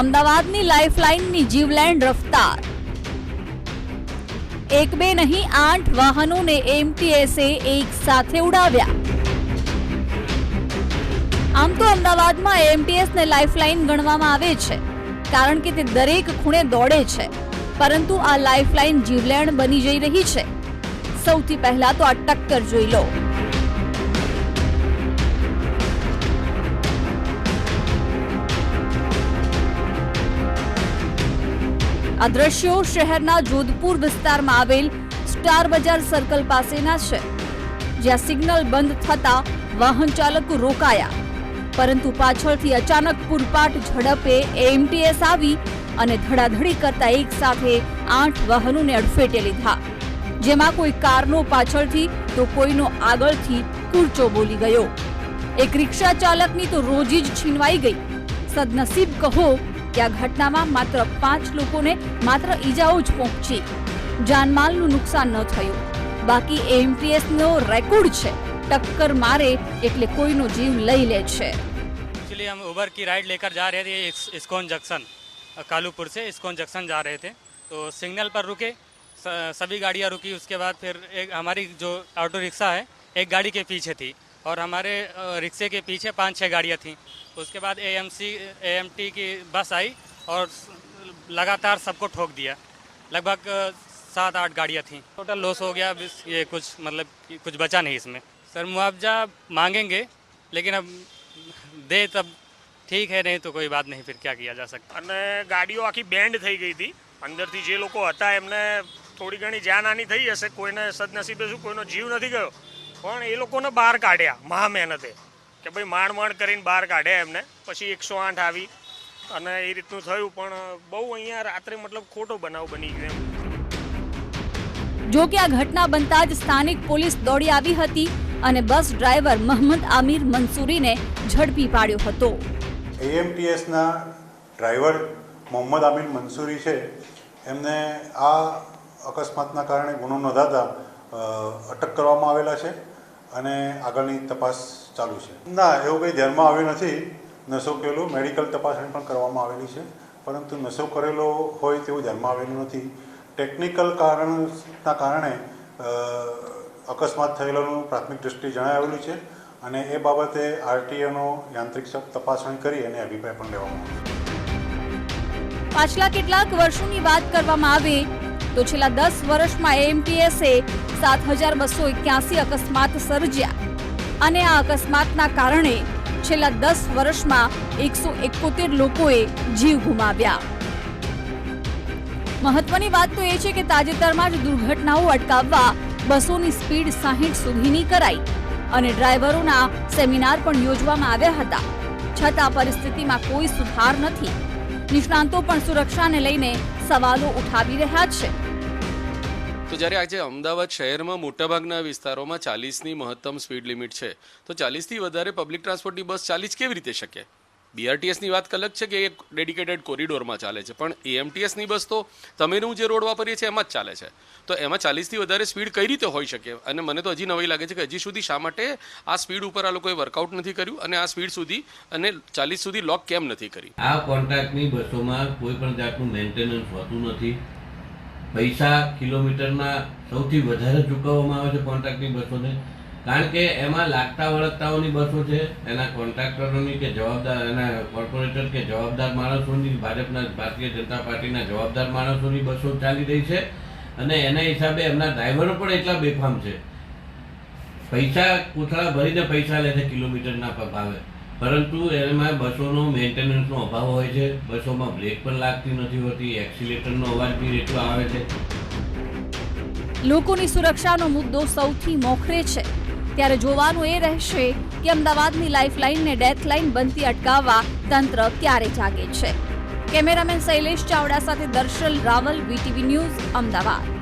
અમદાવાદની લાઇફલાઇનની જીવલેણ રફતાર. એક બે નહીં, આઠ વાહનોને એમટીએસે એક સાથે ઉડાવ્યા. આમ તો અમદાવાદમાં એમટીએસને લાઇફલાઇન ગણવામાં આવે છે, કારણ કે તે દરેક ખૂણે દોડે છે, પરંતુ આ લાઇફલાઇન જીવલેણ બની જઈ રહી છે. સૌથી પહેલા તો આ ટક્કર જોઈ લો. આ દ્રશ્યો શહેરના જોધપુર વિસ્તારમાં આવેલ સ્ટાર બજાર સર્કલ પાસેના છે, જ્યાં સિગ્નલ બંધ થતા વાહન ચાલક રોકાયા. પરંતુ પાછળથી અચાનક પૂરપાટ ઝડપે એમટીએસ આવી અને ધડાધડી કરતા એક સાથે આઠ વાહનોને અડફેટે લીધા. જેમાં કોઈ કારનો પાછળથી તો કોઈનો આગળથી કૂરચો બોલી ગયો. એક રિક્ષા ચાલકની તો રોજી જ છીનવાઈ ગઈ. સદનસીબ કહો કે આ ઘટનામાં માત્ર પાંચ લોકોને માત્ર ઈજાઓ જ પહોંચી જાનમાલનું નુકસાન ન થયું બાકી એમટીએસ નો રેકોર્ડ છે ટક્કર મારે એટલે કોઈનો જીવ લઈ લે છે एक्चुअली हम उबर की राइड लेकर जा रहे थे इस- इस्कॉन जंक्शन अ, कालूपुर से इस्कॉन जंक्शन जा रहे थे तो सिग्नल पर रुके स- सभी गाड़ियाँ रुकी उसके बाद फिर एक हमारी जो ऑटो रिक्शा है एक गाड़ी के पीछे थी और हमारे अ, रिक्शे के पीछे पांच छह गाड़ियाँ थीं उसके बाद A M C A M T की बस आई और स- लगातार सबको ठोक दिया लगभग अ, सात आठ गाड़ियाँ थीं टोटल लॉस हो गया अब इस- ये कुछ मतलब कि कुछ बचा नहीं इसमें सर मुआवजा मांगेंगे लेकिन अब दे तब ठीक है नहीं तो कोई बात नहीं फिर क्या किया जा सकता અને ગાડીઓ આખી બેન્ડ થઈ ગઈ હતી અંદરથી જે લોકો હતા એમને થોડી ઘણી જાનહાની થઈ હશે કોઈને સદનસીબે શું કોઈનો જીવ નથી ગયો પણ એ લોકોને બહાર કાઢ્યા મહા મહેનતે. કે ભાઈ માણ માણ કરીને બહાર કાઢ્યા એમને. પછી એકસો આઠ આવી અને એ રીતનું થયું. પણ બહુ અહીંયા રાત્રે મતલબ ખોટો બનાવ બની ગયો એમ. જો કે આ ઘટના બનતા જ સ્થાનિક પોલીસ દોડી આવી હતી અને બસ ડ્રાઈવર મહમદ આમિર મંસૂરીને ઝડપી પાડ્યો હતો. એએમટીએસના ડ્રાઈવર મોહમ્મદ આમિર મંસૂરી છે. એમને આ અકસ્માતના કારણે ગુનો નોંધાતા અટક કરવામાં આવેલા છે. અને આગળની તપાસ ચાલુ છે. ના, એવું કંઈ ધ્યાનમાં આવ્યું નથી. નશો કરેલો મેડિકલ તપાસણી પણ કરવામાં આવેલી છે. પરંતુ નશો કરેલો હોય તેવું ધ્યાનમાં આવેલું નથી. ટેકનિકલ કારણના કારણે અકસ્માત થયેલાનું પ્રાથમિક દ્રષ્ટિએ જણાવેલું છે અને એ બાબતે આરટીઓનો યાંત્રિક તપાસણી કરી અને અભિપ્રાય પણ લેવામાં આવ્યો. પાછલા કેટલાક વર્ષોની વાત કરવામાં આવે તો છેલ્લા દસ વર્ષમાં એએમટીએસે સાત હજાર બસો એક્યાસી અકસ્માત સર્જ્યા. અને આ અકસ્માતના કારણે છેલ્લા દસ વર્ષમાં એકસો એકોતેર લોકોએ જીવ ગુમાવ્યા. મહત્વની વાત તો એ છે કે તાજેતરમાં જ દુર્ઘટનાઓ અટકાવવા બસોની સ્પીડ સાહીઠ સુધીની કરાઈ અને ડ્રાઈવરોના સેમિનાર પણ યોજવામાં આવ્યા હતા. છતાં પરિસ્થિતિમાં કોઈ સુધાર નથી. નિષ્ણાંતો પણ સુરક્ષાને લઈને સવાલો ઉઠાવી રહ્યા છે. તો જ્યારે આજે અમદાવાદ શહેરમાં મોટાભાગના વિસ્તારોમાં ચાલીસની મહત્તમ સ્પીડ લિમિટ છે, તો ચાલીસથી વધારે પબ્લિક ટ્રાન્સપોર્ટની બસ ચાલી જ કેવી રીતે શકે? બીઆરટીએસની વાત અલગ છે કે એક ડેડિકેટેડ કોરિડોરમાં ચાલે છે. પણ એએમટીએસની બસ તો તમે હું જે રોડ વાપરીએ છીએ એમાં જ ચાલે છે. તો એમાં ચાલીસથી વધારે સ્પીડ કઈ રીતે હોઈ શકે? અને મને તો હજી નવી લાગે છે કે હજી સુધી શા માટે આ સ્પીડ ઉપર આ લોકોએ વર્કઆઉટ નથી કર્યું અને આ સ્પીડ સુધી અને ચાલીસ સુધી લોક કેમ નથી કરી? આ કોન્ટ્રાક્ટની બસોમાં કોઈ પણ જાતનું મેન્ટેનન્સ હોતું નથી. પૈસા કિલોમીટરના સૌથી વધારે ચૂકવવામાં આવે છે કોન્ટ્રાક્ટની બસોને. કારણ કે એમાં લાગતા વળગતાઓની બસો છે, એના કોન્ટ્રાક્ટરોની કે જવાબદાર, એના કોર્પોરેટર કે જવાબદાર માણસોની, ભાજપના ભારતીય જનતા પાર્ટીના જવાબદાર માણસોની બસો ચાલી રહી છે અને એના હિસાબે એમના ડ્રાઈવરો પણ એટલા બેફામ છે. પૈસા કોથળા ભરીને પૈસા લે છે કિલોમીટરના ભાવે. પરંતુ એમાં બસોનો મેન્ટેનન્સનો અભાવ હોય છે, બસોમાં બ્રેક પણ લાગતી નથી હોતી, એક્સિલેટરનો અવાજ બી એટલો આવે છે. લોકોની સુરક્ષાનો મુદ્દો સૌથી મોખરે છે. ત્યારે જોવાનું એ રહેશે કે અમદાવાદની લાઇફલાઇનને ડેથલાઇન બનતી અટકાવવા તંત્ર ક્યારે જાગે છે. કેમેરામેન શૈલેષ ચાવડા સાથે દર્શલ રાવલ, વીટીવી ન્યૂઝ, અમદાવાદ.